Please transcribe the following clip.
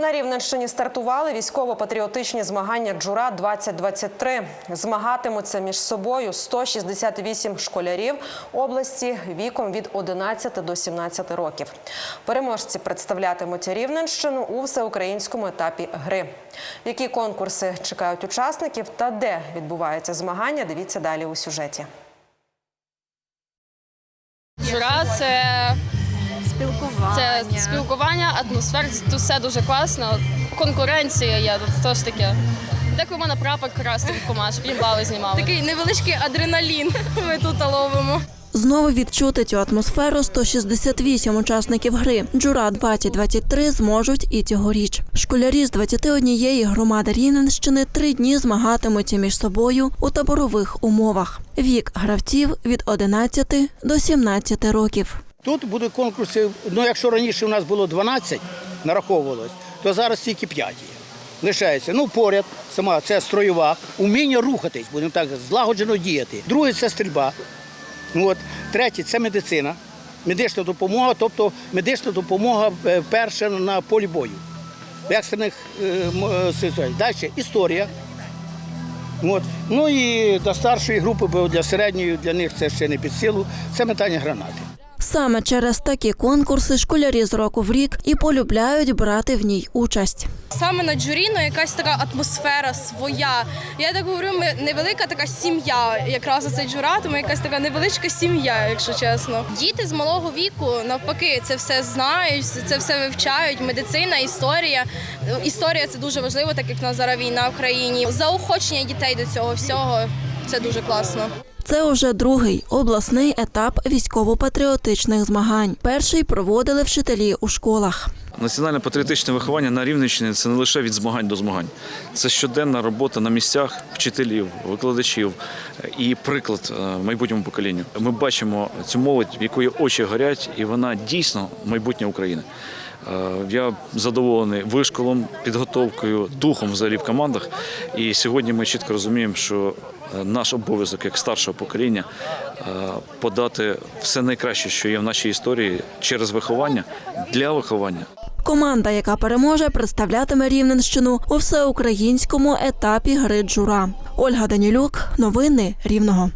На Рівненщині стартували військово-патріотичні змагання Джура 2023 Змагатимуться між собою 168 школярів області віком від 11 до 17 років. Переможці представлятимуть Рівненщину у всеукраїнському етапі гри. Які конкурси чекають учасників та де відбуваються змагання? Дивіться далі у сюжеті. Жура це, Спілкування. це спілкування, атмосфера, тут все дуже класно. Конкуренція є тут теж таке. Деколи в мене прапор красти від комаш, бали знімали. Такий невеличкий адреналін ми тут ловимо. Знову відчути цю атмосферу 168 учасників гри Джура 2023 зможуть і цьогоріч. Школярі з 21 громади Рівненщини три дні змагатимуться між собою у таборових умовах. Вік гравців від 11 до 17 років. Тут будуть конкурси. Ну, якщо раніше у нас було 12, нараховувалось, то зараз тільки 5 є. Лишається. Ну, поряд, сама це строєва, уміння рухатись, будемо так злагоджено діяти. Друге це стрільба. Ну, От. Третє це медицина. Медична допомога, тобто медична допомога е, перша на полі бою. В екстрених е, е, ситуаціях. Далі історія. От. Ну і до старшої групи, бо для середньої для них це ще не під силу, це метання гранати. Саме через такі конкурси школярі з року в рік і полюбляють брати в ній участь. Саме на джурі ну, якась така атмосфера своя. Я так говорю, ми невелика така сім'я. Якраз оце джура, тому якась така невеличка сім'я, якщо чесно. Діти з малого віку навпаки це все знають, це все вивчають. Медицина, історія. Історія це дуже важливо, так як в нас зараз війна в країні. Заохочення дітей до цього всього це дуже класно. Це уже другий обласний етап військово-патріотичних змагань. Перший проводили вчителі у школах. Національне патріотичне виховання на Рівненщині це не лише від змагань до змагань, це щоденна робота на місцях вчителів, викладачів і приклад е, майбутньому поколінню. Ми бачимо цю молодь, в якої очі горять, і вона дійсно майбутнє України. Е, Я задоволений вишколом, підготовкою, духом взагалі в командах. І сьогодні ми чітко розуміємо, що е, наш обов'язок як старшого покоління е, подати все найкраще, що є в нашій історії через виховання для виховання. Команда, яка переможе, представлятиме Рівненщину у всеукраїнському етапі гри Джура. Ольга Данілюк, новини Рівного.